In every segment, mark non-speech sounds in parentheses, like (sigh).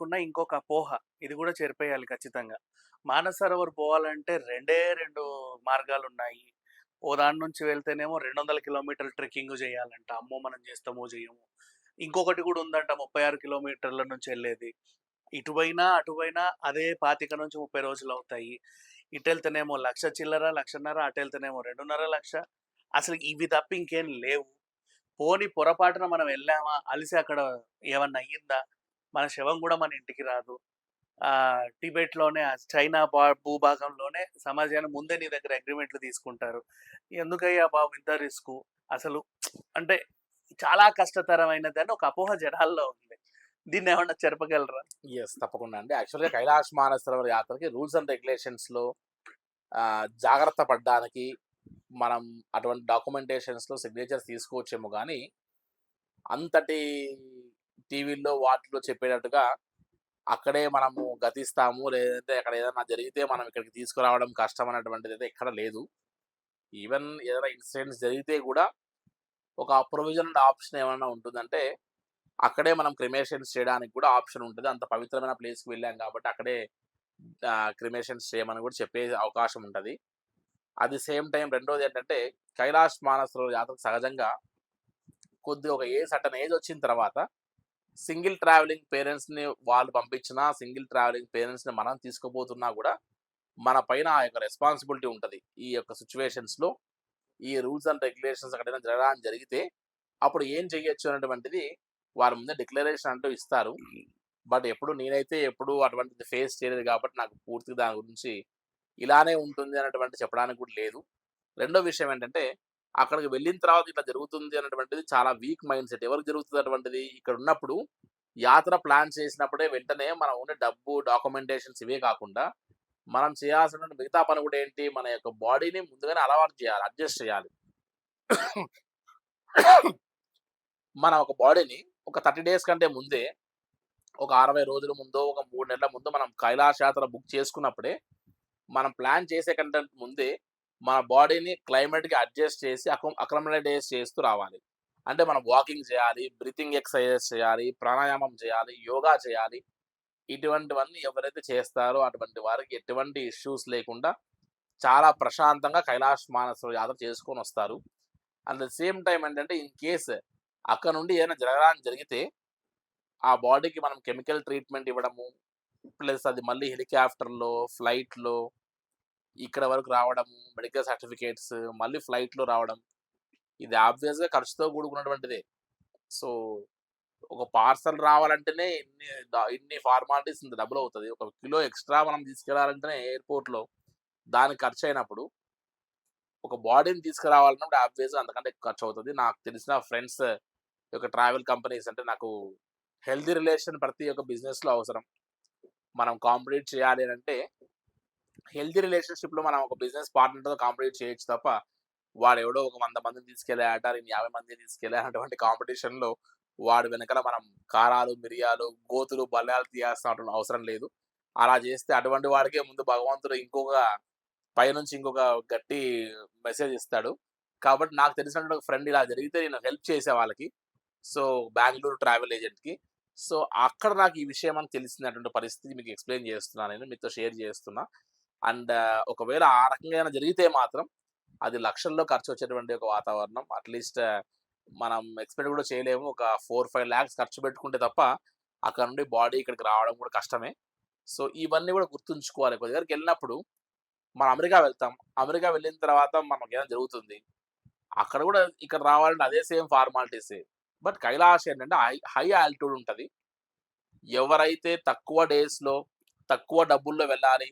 ఉన్న ఇంకొక అపోహ. ఇది కూడా చేరిపోయాలి ఖచ్చితంగా. మానసరోవర్ పోవాలంటే రెండే రెండు మార్గాలు ఉన్నాయి ఓ దాని నుంచి వెళ్తేనేమో రెండు వందల కిలోమీటర్ల ట్రెక్కింగ్ చేయాలంట. అమ్మో! మనం చేస్తామో చేయము. ఇంకొకటి కూడా ఉందంట ముప్పై ఆరు కిలోమీటర్ల నుంచి వెళ్ళేది. ఇటువైనా అటువైనా అదే పాతిక నుంచి ముప్పై రోజులు అవుతాయి. ఇటు వెళ్తేనేమో లక్ష చిల్లర లక్షన్నర అటు వెళ్తేనేమో రెండున్నర లక్ష. అసలు ఇవి తప్ప ఇంకేం లేవు. పోని పొరపాటున మనం వెళ్ళామా? అలిసి అక్కడ ఏమన్నా అయ్యిందా? మన శవం కూడా మన ఇంటికి రాదు. ఆ టిబెట్లోనే చైనా బా భూభాగంలోనే సమాజాన్ని ముందే నీ దగ్గర అగ్రిమెంట్లు తీసుకుంటారు. ఎందుకయ్యా బాబు ఇంత రిస్క్? అసలు అంటే చాలా కష్టతరమైనది అని ఒక అపోహ జనాల్లో ఉంది. దీన్ని ఏమన్నా చెరపగలరా ఎస్ తప్పకుండా అండి. యాక్చువల్గా కైలాష్ మానసరోవర్ యాత్రకి రూల్స్ అండ్ రెగ్యులేషన్స్లో జాగ్రత్త పడడానికి మనం అటువంటి డాక్యుమెంటేషన్స్లో సిగ్నేచర్స్ తీసుకోవచ్చేమో కానీ అంతటి టీవీల్లో వాటిలో చెప్పేటట్టుగా అక్కడే మనము గతిస్తాము. లేదంటే అక్కడ ఏదైనా జరిగితే మనం ఇక్కడికి తీసుకురావడం కష్టం అనేటువంటిది అయితే ఎక్కడ లేదు. ఈవెన్ ఏదైనా ఇన్సిడెంట్స్ జరిగితే కూడా ఒక ప్రొవిజన్ ఆప్షన్ ఏమైనా ఉంటుందంటే అక్కడే మనం క్రిమేషన్స్ చేయడానికి కూడా ఆప్షన్ ఉంటుంది. అంత పవిత్రమైన ప్లేస్కి వెళ్ళాం కాబట్టి అక్కడే క్రిమేషన్స్ చేయమని కూడా చెప్పే అవకాశం ఉంటుంది. అది సేమ్ టైం రెండోది ఏంటంటే కైలాష్ మానసరోవర్ యాత్ర సహజంగా కొద్ది ఒక ఏజ్ అటన్ ఏజ్ వచ్చిన తర్వాత సింగిల్ ట్రావెలింగ్ పేరెంట్స్ని వాళ్ళు పంపించినా సింగిల్ ట్రావెలింగ్ పేరెంట్స్ని మనం తీసుకుపోతున్నా కూడా మన పైన ఆ యొక్క రెస్పాన్సిబిలిటీ ఉంటుంది. ఈ యొక్క సిచ్యువేషన్స్లో ఈ రూల్స్ అండ్ రెగ్యులేషన్స్ ఎక్కడైనా జరగడానికి జరిగితే అప్పుడు ఏం చేయొచ్చు అనేటువంటిది వారి ముందే డిక్లరేషన్ అంటూ ఇస్తారు. బట్ ఎప్పుడు నేనైతే ఎప్పుడు అటువంటిది ఫేస్ చేయలేదు కాబట్టి నాకు పూర్తిగా దాని గురించి ఇలానే ఉంటుంది అనేటువంటి చెప్పడానికి కూడా లేదు. రెండో విషయం ఏంటంటే అక్కడికి వెళ్ళిన తర్వాత ఇట్లా జరుగుతుంది అనేటువంటిది చాలా వీక్ మైండ్ సెట్ ఎవరికి జరుగుతుంది అటువంటిది? ఇక్కడ ఉన్నప్పుడు యాత్ర ప్లాన్ చేసినప్పుడే వెంటనే మనం ఉండే డబ్బు డాక్యుమెంటేషన్స్ ఇవే కాకుండా మనం చేయాల్సిన మిగతా పని కూడా ఏంటి? మన యొక్క బాడీని ముందుగానే అలవాటు చేయాలి అడ్జస్ట్ చేయాలి. మన ఒక బాడీని ఒక థర్టీ డేస్ కంటే ముందే ఒక అరవై రోజుల ముందో ఒక మూడు నెలల ముందు మనం కైలాస యాత్ర బుక్ చేసుకున్నప్పుడే మనం ప్లాన్ చేసే కంటే ముందే మన బాడీని క్లైమేట్కి అడ్జస్ట్ చేసి అక్రమడైజ్ చేస్తూ రావాలి. అంటే మనం వాకింగ్ చేయాలి బ్రీతింగ్ ఎక్సర్సైజెస్ చేయాలి ప్రాణాయామం చేయాలి యోగా చేయాలి. ఇటువంటివన్నీ ఎవరైతే చేస్తారో అటువంటి వారికి ఎటువంటి ఇష్యూస్ లేకుండా చాలా ప్రశాంతంగా కైలాష్ మానస యాత్ర చేసుకొని వస్తారు. అట్ ద సేమ్ టైం ఏంటంటే ఇన్ కేస్ అక్కడ నుండి ఏదైనా జరగడానికి జరిగితే ఆ బాడీకి మనం కెమికల్ ట్రీట్మెంట్ ఇవ్వడము ప్లస్ అది మళ్ళీ హెలికాప్టర్లో ఫ్లైట్లో ఇక్కడ వరకు రావడం మెడికల్ సర్టిఫికేట్స్ మళ్ళీ ఫ్లైట్లో రావడం. ఇది ఆబ్వియస్గా ఖర్చుతో కూడుకున్నటువంటిదే. సో ఒక పార్సల్ రావాలంటేనే ఇన్ని ఇన్ని ఫార్మాలిటీస్ ఇంత డబ్బులు అవుతుంది ఒక కిలో ఎక్స్ట్రా మనం తీసుకెళ్ళాలంటేనే ఎయిర్పోర్ట్లో దానికి ఖర్చు అయినప్పుడు ఒక బాడీని తీసుకురావాలన్నప్పుడు ఆబ్వియస్గా అంతకంటే ఖర్చు అవుతుంది నాకు తెలిసిన ఫ్రెండ్స్ యొక్క ట్రావెల్ కంపెనీస్ అంటే నాకు హెల్దీ రిలేషన్ ప్రతి ఒక్క బిజినెస్లో అవసరం. మనం కాంపిటేట్ చేయాలి అని అంటే హెల్దీ రిలేషన్షిప్లో మనం ఒక బిజినెస్ పార్ట్నర్తో కాంపిటేట్ చేయొచ్చు తప్ప వాడు ఎవడో ఒక వంద మందిని తీసుకెళ్ళాట నేను యాభై మందిని తీసుకెళ్ళా అటువంటి కాంపిటీషన్లో వాడు వెనకాల మనం కారాలు మిరియాలు గోతులు బల్లాలు తీయాల్సిన అవసరం లేదు. అలా చేస్తే అటువంటి వాడికే ముందు భగవంతుడు ఇంకొక పైనుంచి ఇంకొక గట్టి మెసేజ్ ఇస్తాడు. కాబట్టి నాకు తెలిసినటువంటి ఒక ఫ్రెండ్ ఇలా జరిగితే నేను హెల్ప్ చేసే వాళ్ళకి సో బెంగళూరు ట్రావెల్ ఏజెంట్కి. సో అక్కడ నాకు ఈ విషయం అని తెలిసినటువంటి పరిస్థితి మీకు ఎక్స్ప్లెయిన్ చేస్తున్నాను నేను మీతో షేర్ చేస్తున్నా. అండ్ ఒకవేళ ఆ రకంగా ఏమైనా జరిగితే మాత్రం అది లక్షల్లో ఖర్చు వచ్చేటువంటి ఒక వాతావరణం. అట్లీస్ట్ మనం ఎక్స్పెక్ట్ కూడా చేయలేము. ఒక ఫోర్ ఫైవ్ ల్యాక్స్ ఖర్చు పెట్టుకుంటే తప్ప అక్కడ నుండి బాడీ ఇక్కడికి రావడం కూడా కష్టమే. సో ఇవన్నీ కూడా గుర్తుంచుకోవాలి. కొద్ది దగ్గరికి వెళ్ళినప్పుడు మనం అమెరికా వెళ్తాం. అమెరికా వెళ్ళిన తర్వాత మనకి ఏదైనా జరుగుతుంది? అక్కడ కూడా ఇక్కడ రావాలంటే అదే సేమ్ ఫార్మాలిటీసే బట్ కైలాష్ ఏంటంటే హై హై ఆల్టిట్యూడ్ ఉంటుంది. ఎవరైతే తక్కువ డేస్లో తక్కువ డబ్బుల్లో వెళ్ళాలి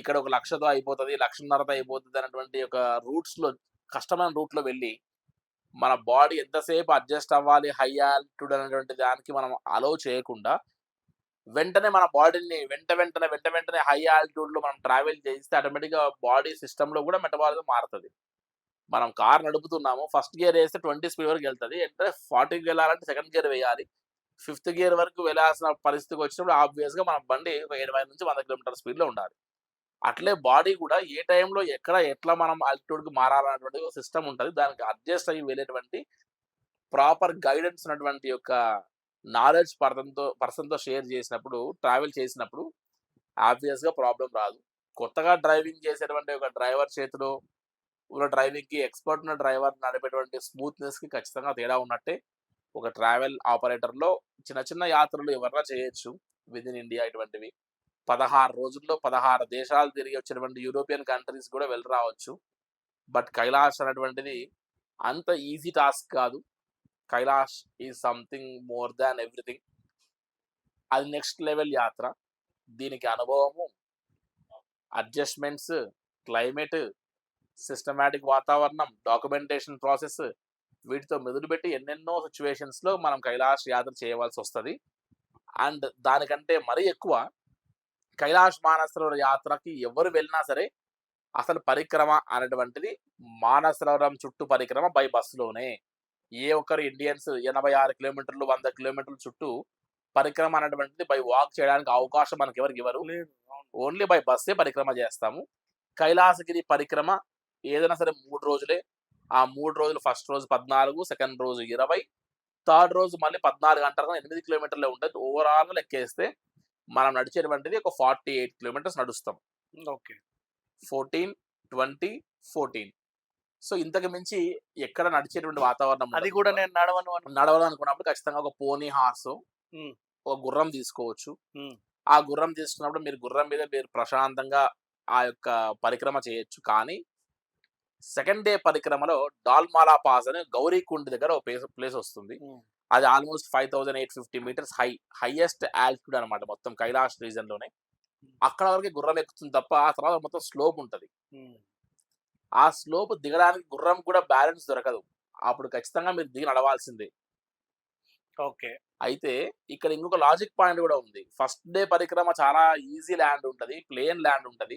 ఇక్కడ ఒక లక్షతో అయిపోతుంది లక్షన్నరతో అయిపోతుంది అన్నటువంటి ఒక రూట్స్లో కష్టమైన రూట్లో వెళ్ళి మన బాడీ ఎంతసేపు అడ్జస్ట్ అవ్వాలి హై ఆల్టిట్యూడ్ అనేటువంటి దానికి మనం అలో చేయకుండా వెంటనే మన బాడీని వెంట వెంటనే వెంట వెంటనే హై ఆల్టిట్యూడ్లో మనం ట్రావెల్ చేస్తే ఆటోమేటిక్గా బాడీ సిస్టంలో కూడా మెటబాలిజం మారుతుంది. మనం కార్ నడుపుతున్నాము ఫస్ట్ గేర్ వేస్తే ట్వంటీ స్పీడ్ వరకు వెళ్తుంది అంటే ఫార్టీకి వెళ్ళాలంటే సెకండ్ గేర్ వేయాలి. ఫిఫ్త్ గేర్ వరకు వెళ్ళాల్సిన పరిస్థితికి వచ్చినప్పుడు ఆబ్వియస్గా మన బండి ఒక ఎనభై నుంచి వంద కిలోమీటర్ స్పీడ్లో ఉండాలి. అట్లే బాడీ కూడా ఏ టైంలో ఎక్కడ ఎట్లా మనం ఆల్టిట్యూడ్కి మారాలన్నటువంటి ఒక సిస్టమ్ ఉంటుంది. దానికి అడ్జస్ట్ అయ్యి వెళ్ళేటువంటి ప్రాపర్ గైడెన్స్ ఉన్నటువంటి యొక్క నాలెడ్జ్ పర్సన్తో పర్సన్తో షేర్ చేసినప్పుడు ట్రావెల్ చేసినప్పుడు ఆబ్వియస్గా ప్రాబ్లం రాదు. కొత్తగా డ్రైవింగ్ చేసేటువంటి ఒక డ్రైవర్ చేతిలో ఉన్న డ్రైవింగ్కి ఎక్స్పర్ట్ ఉన్న డ్రైవర్ నడిపేటువంటి స్మూత్నెస్కి ఖచ్చితంగా తేడా ఉన్నట్టే ఒక ట్రావెల్ ఆపరేటర్లో చిన్న చిన్న యాత్రలు ఎవరైనా చేయొచ్చు. విత్ ఇన్ ఇండియా ఇటువంటివి. పదహారు రోజుల్లో పదహారు దేశాలు తిరిగి వచ్చినటువంటి యూరోపియన్ కంట్రీస్ కూడా వెళ్ళి రావచ్చు. బట్ కైలాష్ అనేటువంటిది అంత ఈజీ టాస్క్ కాదు. Kailash is something more than everything. అది నెక్స్ట్ లెవెల్ యాత్ర. దీనికి అనుభవము అడ్జస్ట్మెంట్స్ క్లైమేట్ సిస్టమేటిక్ వాతావరణం డాక్యుమెంటేషన్ ప్రాసెస్ వీటితో మెదులుపెట్టి ఎన్నెన్నో సిచ్యువేషన్స్లో మనం కైలాష్ యాత్ర చేయవలసి వస్తుంది. అండ్ దానికంటే మరీ ఎక్కువ కైలాష్ మానసరోవర యాత్రకి ఎవరు వెళ్ళినా సరే అసలు పరిక్రమ అనేటువంటిది మానసరోవరం చుట్టూ పరిక్రమ బై బస్సులోనే. ఏ ఒక్కరు ఇండియన్స్ ఎనభై ఆరు కిలోమీటర్లు వంద కిలోమీటర్ల చుట్టూ పరిక్రమ అనేటువంటిది బై వాక్ చేయడానికి అవకాశం మనకి ఎవరికి ఇవ్వరు. ఓన్లీ బై బస్సే పరిక్రమ చేస్తాము. కైలాసగిరి పరిక్రమ ఏదైనా సరే మూడు రోజులే. ఆ మూడు రోజులు ఫస్ట్ రోజు పద్నాలుగు సెకండ్ రోజు ఇరవై థర్డ్ రోజు మళ్ళీ పద్నాలుగు గంటల ఎనిమిది కిలోమీటర్లే ఉంటుంది. ఓవరాల్ లెక్కేస్తే మనం నడిచేటువంటిది ఒక ఫార్టీ ఎయిట్ కిలోమీటర్స్ నడుస్తాం okay fourteen twenty fourteen so ఇంతకు మించి ఎక్కడ నడిచేటువంటి వాతావరణం అది. కూడా నేను నడవను అను నడవాలనుకున్నప్పుడు ఖచ్చితంగా ఒక పోనీ హార్స్. ఒక గుర్రం తీసుకోవచ్చు. ఆ గుర్రం తీసుకున్నప్పుడు మీరు గుర్రం మీద మీరు ప్రశాంతంగా ఆ యొక్క పరిక్రమ చేయొచ్చు కానీ సెకండ్ డే పరిక్రమలో డాల్మాలా పాస్ అని గౌరీకుండ్ దగ్గర ఒక ప్లేస్ ప్లేస్ వస్తుంది. అది almost five thousand eight fifty meters high highest altitude అనమాట మొత్తం కైలాష్ రీజన్లోనే అక్కడ వరకు గుర్రం ఎక్కుతుంది తప్ప ఆ తర్వాత మొత్తం స్లోప్ ఉంటుంది. ఆ స్లోప్ దిగడానికి గుర్రం కూడా బ్యాలెన్స్ దొరకదు. అప్పుడు ఖచ్చితంగా మీరు దిగి నడవాల్సిందే. ఓకే. అయితే ఇక్కడ ఇంకొక లాజిక్ పాయింట్ కూడా ఉంది. ఫస్ట్ డే పరిక్రమ చాలా ఈజీ ల్యాండ్ ఉంటుంది ప్లేన్ ల్యాండ్ ఉంటుంది.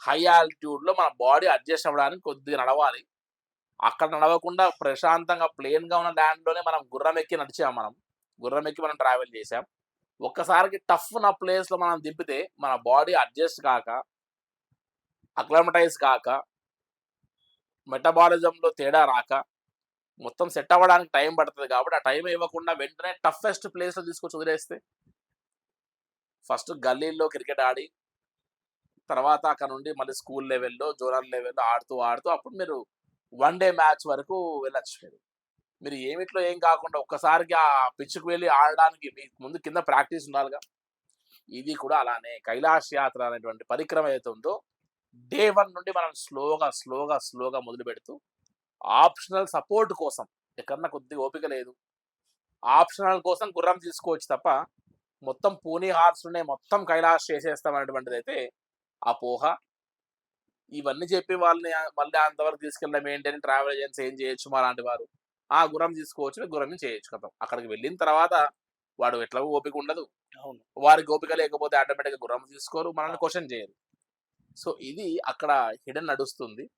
హై ఆల్టిట్యూడ్లో మన బాడీ అడ్జస్ట్ అవ్వడానికి కొద్దిగా నడవాలి. అక్కడ నడవకుండా ప్రశాంతంగా ప్లేన్గా ఉన్న ల్యాండ్లోనే మనం గుర్రం ఎక్కి నడిచాం మనం. గుర్రం ఎక్కి మనం ట్రావెల్ చేసాం ఒక్కసారికి టఫ్ ఉన్న ప్లేస్లో మనం దింపితే మన బాడీ అడ్జస్ట్ కాక అక్లమటైజ్ కాక మెటబాలిజంలో తేడా రాక మొత్తం సెట్ అవ్వడానికి టైం పడుతుంది కాబట్టి ఆ టైం ఇవ్వకుండా వెంటనే టఫెస్ట్ ప్లేస్లో తీసుకొచ్చి వదిలేస్తే ఫస్ట్ గల్లీల్లో క్రికెట్ ఆడి తర్వాత అక్కడ నుండి మళ్ళీ స్కూల్ లెవెల్లో జోనల్ లెవెల్లో ఆడుతూ ఆడుతూ అప్పుడు మీరు వన్ డే మ్యాచ్ వరకు వెళ్ళచ్చు మీరు. మీరు ఏమిట్లో ఏం కాకుండా ఒక్కసారికి ఆ పిచ్చుకు వెళ్ళి ఆడడానికి మీకు ముందు కింద ప్రాక్టీస్ ఉండాలిగా. ఇది కూడా అలానే కైలాష్ యాత్ర అనేటువంటి పరిక్రమ ఏదైతే ఉందో డే వన్ నుండి మనం స్లోగా స్లోగా స్లోగా మొదలు పెడుతూ ఆప్షనల్ సపోర్ట్ కోసం ఎక్కడన్నా కొద్దిగా ఓపిక లేదు. ఆప్షనల్ కోసం గుర్రం తీసుకోవచ్చు తప్ప మొత్తం పూణే హార్స్లోనే మొత్తం కైలాష్ చేసేస్తాం అనేటువంటిది అయితే అపోహ. ఇవన్నీ చెప్పి వాళ్ళని మళ్ళీ అంతవరకు తీసుకెళ్ళడం ఏంటని ట్రావెల్ ఏజెన్సీ ఏం చేయొచ్చు మా లాంటి వారు? ఆ గుర్రం తీసుకోవచ్చు గుర్రం చేయొచ్చు కదా. అక్కడికి వెళ్ళిన తర్వాత వాడు ఎట్లా ఓపిక ఉండదు. అవును. వారికి ఓపిక లేకపోతే ఆటోమేటిక్గా గుర్రం తీసుకోరు మనల్ని క్వశ్చన్ చేయరు. సో ఇది అక్కడ హిడెన్ నడుస్తుంది.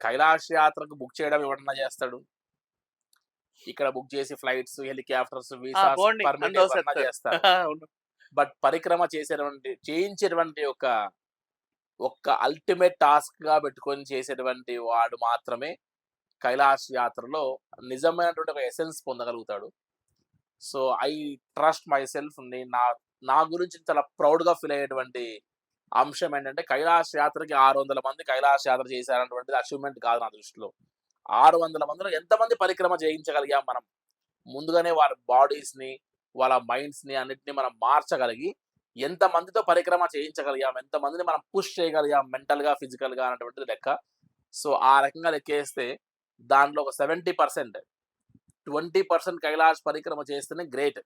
కైలాష్ యాత్రకు బుక్ చేయడం ఎవడన్నా చేస్తాడు? ఇక్కడ బుక్ చేసి ఫ్లైట్స్ హెలికాప్టర్స్ వీసా. చేస్తారు. బట్ (laughs) పరిక్రమ చేసేటువంటి చేయించేటువంటి ఒక ఒక్క అల్టిమేట్ టాస్క్గా పెట్టుకొని చేసేటువంటి వాడు మాత్రమే కైలాస్ యాత్రలో నిజమైనటువంటి ఒక ఎసెన్స్ పొందగలుగుతాడు. So I trust myself నా నా గురించి చాలా ప్రౌడ్గా ఫీల్ అయ్యేటువంటి అంశం ఏంటంటే కైలాస యాత్రకి ఆరు వందల మంది కైలాస యాత్ర చేశారన్నటువంటిది అచీవ్మెంట్ కాదు నా దృష్టిలో. ఆరు వందల మందిలో ఎంతమంది పరిక్రమ చేయించగలిగాం మనం? ముందుగానే వాళ్ళ బాడీస్ని వాళ్ళ మైండ్స్ని అన్నిటిని మనం మార్చగలిగి ఎంత మందితో పరిక్రమ చేయించగలిగాం ఎంత మందిని మనం పుష్ చేయగలిగాం మెంటల్గా ఫిజికల్గా అనేటువంటిది లెక్క. సో ఆ రకంగా లెక్కేస్తే దాంట్లో ఒక seventy percent twenty percent Kailash పరిక్రమ చేస్తేనే గ్రేట్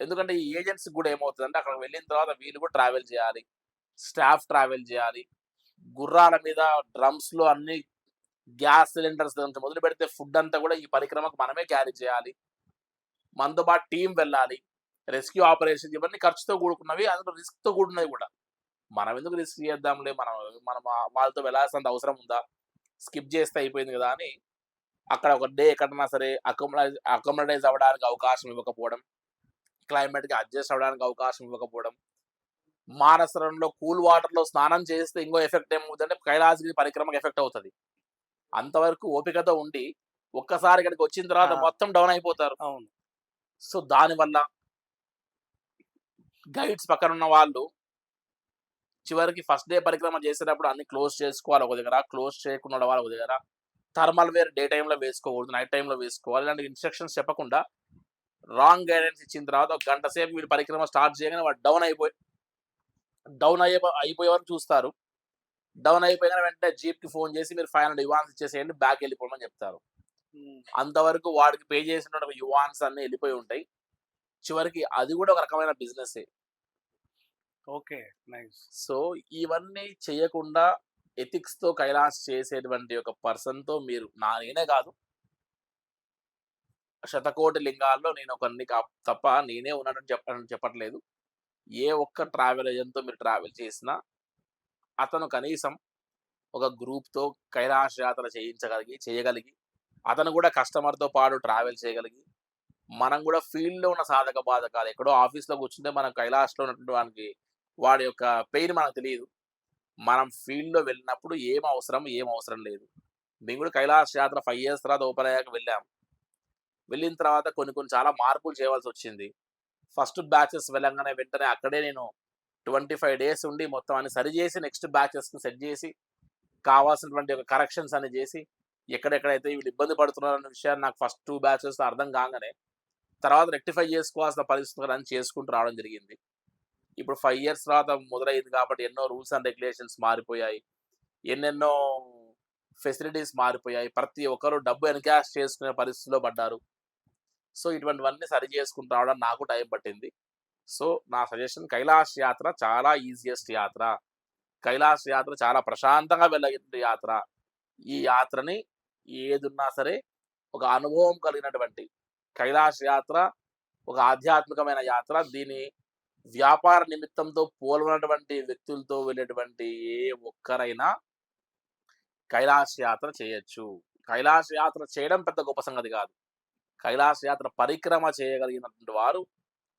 ఎందుకంటే ఈ ఏజెంట్స్ కూడా ఏమవుతుంది అంటే అక్కడ వెళ్ళిన తర్వాత వీళ్ళు కూడా ట్రావెల్ చేయాలి స్టాఫ్ ట్రావెల్ చేయాలి. గుర్రాల మీద డ్రమ్స్లో అన్ని గ్యాస్ సిలిండర్స్ మొదలు పెడితే ఫుడ్ అంతా కూడా ఈ పరిక్రమకు మనమే క్యారీ చేయాలి. మనతో పాటు టీం వెళ్ళాలి. రెస్క్యూ ఆపరేషన్ ఇవన్నీ ఖర్చుతో కూడుకున్నవి అందులో రిస్క్తో కూడినవి కూడా. మనం ఎందుకు రిస్క్ చేద్దాంలే? మనం మనం వాళ్ళతో వెళ్ళాల్సినంత అవసరం ఉందా? స్కిప్ చేస్తే అయిపోయింది కదా అని అక్కడ ఒక డే ఎక్కడన్నా సరే అకామిడైజ్ అకామిడైజ్ అవ్వడానికి అవకాశం ఇవ్వకపోవడం క్లైమేట్కి అడ్జస్ట్ అవ్వడానికి అవకాశం ఇవ్వకపోవడం మానసరంలో కూల్ వాటర్లో స్నానం చేస్తే ఇంకో ఎఫెక్ట్ ఏమవుతుందంటే కైలాసగిరి పరిక్రమకు ఎఫెక్ట్ అవుతుంది. అంతవరకు ఓపికతో ఉండి ఒక్కసారి ఇక్కడికి వచ్చిన తర్వాత. మొత్తం డౌన్ అయిపోతారు. సో దానివల్ల గైడ్స్ పక్కన ఉన్న వాళ్ళు చివరికి ఫస్ట్ డే పరిక్రమ చేసేటప్పుడు అన్ని క్లోజ్ చేసుకోవాలి ఒక దగ్గర క్లోజ్ చేయకుండా ఉండాలి ఒక దగ్గర. థర్మల్ వేర్ డే టైంలో వేసుకోకూడదు నైట్ టైంలో వేసుకోవాలి ఇలాంటి ఇన్స్ట్రక్షన్స్ చెప్పకుండా రాంగ్ గైడెన్స్ ఇచ్చిన తర్వాత ఒక గంట సేపు వీడు పరిక్రమ స్టార్ట్ చేయగానే వాడు డౌన్ అయిపోయి డౌన్ అయ్యే అయిపోయే వరకు చూస్తారు. డౌన్ అయిపోయిన వెంటనే జీప్కి ఫోన్ చేసి మీరు ఫైవ్ హండ్రెడ్ యువాన్స్ ఇచ్చేసేయండి బ్యాక్ వెళ్ళిపోమని చెప్తారు. అంతవరకు వాడికి పే చేసిన యువాన్స్ అన్ని వెళ్ళిపోయి ఉంటాయి. చివరికి అది కూడా ఒక రకమైన బిజినెస్ ఓకే. నైస్. సో ఇవన్నీ చేయకుండా ఎథిక్స్తో కైలాస్ చేసేటువంటి ఒక పర్సన్తో మీరు నా నేనే కాదు. శతకోటి లింగాల్లో నేను ఒకరిని తప్ప నేనే ఉన్నానని చెప్పని చెప్పట్లేదు. ఏ ఒక్క ట్రావెల్ ఏజెంట్తో మీరు ట్రావెల్ చేసినా అతను కనీసం ఒక గ్రూప్తో కైలాస యాత్ర చేయించగలిగి చేయగలిగి అతను కూడా కస్టమర్తో పాటు ట్రావెల్ చేయగలిగి మనం కూడా ఫీల్డ్లో ఉన్న సాధక బాధకాలు ఎక్కడో ఆఫీస్లో కూర్చుంటే మనం కైలాసలో ఉన్నటువంటి వానికి వాడి యొక్క పెయిన్ మనకు తెలియదు. మనం ఫీల్డ్లో వెళ్ళినప్పుడు ఏం అవసరం ఏం అవసరం లేదు. మేము కూడా కైలాస యాత్ర ఫైవ్ ఇయర్స్ తర్వాత ఓపెన్ అయ్యాక వెళ్ళాం. వెళ్ళిన తర్వాత కొన్ని కొన్ని చాలా మార్పులు చేయవలసి వచ్చింది. ఫస్ట్ బ్యాచెస్ వెళ్ళంగానే వెంటనే అక్కడే నేను ట్వంటీ ఫైవ్ డేస్ ఉండి మొత్తం అన్ని సరిచేసి నెక్స్ట్ బ్యాచెస్ని సెట్ చేసి కావాల్సినటువంటి ఒక కరెక్షన్స్ అన్ని చేసి ఎక్కడెక్కడైతే వీళ్ళు ఇబ్బంది పడుతున్నారన్న విషయాన్ని నాకు ఫస్ట్ టూ బ్యాచెస్ అర్థం కాగానే తర్వాత రెక్టిఫై చేసుకోవాల్సిన పరిస్థితులు చేసుకుంటూ రావడం జరిగింది. ఇప్పుడు ఫైవ్ ఇయర్స్ తర్వాత మొదలైంది కాబట్టి ఎన్నో రూల్స్ అండ్ రెగ్యులేషన్స్ మారిపోయాయి. ఎన్నెన్నో ఫెసిలిటీస్ మారిపోయాయి. ప్రతి ఒక్కరు డబ్బు ఎన్కాష్ చేసుకునే పరిస్థితిలో పడ్డారు. సో ఇటువంటివన్నీ సరి చేసుకుంటూ రావడం నాకు టైం పట్టింది. సో నా సజెషన్ కైలాస్ యాత్ర చాలా ఈజియెస్ట్ యాత్ర. కైలాస్ యాత్ర చాలా ప్రశాంతంగా వెళ్ళగిన యాత్ర. ఈ యాత్రని ఏదున్నా సరే ఒక అనుభవం కలిగినటువంటి కైలాస యాత్ర ఒక ఆధ్యాత్మికమైన యాత్ర. దీని వ్యాపార నిమిత్తంతో పోలనటువంటి వ్యక్తులతో వెళ్ళేటువంటి ఏ ఒక్కరైనా కైలాస యాత్ర చేయొచ్చు. కైలాస యాత్ర చేయడం పెద్ద గొప్ప సంగతి కాదు. కైలాస యాత్ర పరిక్రమ చేయగలిగినటువంటి వారు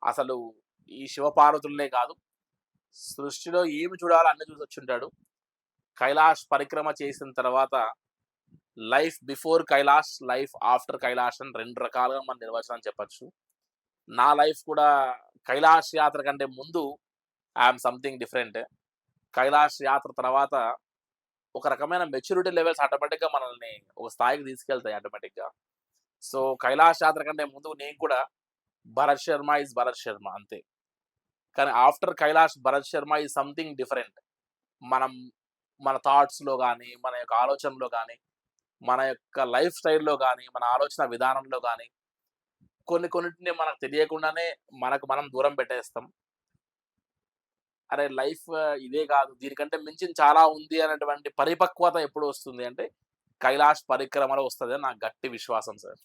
అసలు ఈ శివపార్వతులనే కాదు. సృష్టిలో ఏమి చూడాలో అన్ని చూసి వచ్చుంటాడు కైలాష్ పరిక్రమ చేసిన తర్వాత life before Kailash life after Kailash అని రెండు రకాలుగా మనం నిర్వచనం చెప్పచ్చు. నా లైఫ్ కూడా కైలాష్ యాత్ర కంటే ముందు ఐఎమ్ సంథింగ్ డిఫరెంట్. కైలాష్ యాత్ర తర్వాత ఒక రకమైన మెచ్యూరిటీ లెవెల్స్ ఆటోమేటిక్గా మనల్ని ఒక స్థాయికి తీసుకెళ్తాయి ఆటోమేటిక్గా. సో కైలాష్ యాత్ర కంటే ముందు నేను కూడా భరత్ శర్మ ఇస్ భరత్ శర్మ అంతే. కానీ after Kailash Bharat Sharma is something different. మనం మన థాట్స్లో కానీ మన యొక్క ఆలోచనలో కానీ మన యొక్క లైఫ్ స్టైల్లో కానీ మన ఆలోచన విధానంలో కానీ కొన్ని కొన్నిటిని మనకు తెలియకుండానే మనకు మనం దూరం పెట్టేస్తాం. అరే లైఫ్ ఇదే కాదు దీనికంటే మించిన చాలా ఉంది అనేటువంటి పరిపక్వత ఎప్పుడు వస్తుంది అంటే కైలాష్ పరిక్రమలో వస్తుంది అని నాకు గట్టి విశ్వాసం సార్.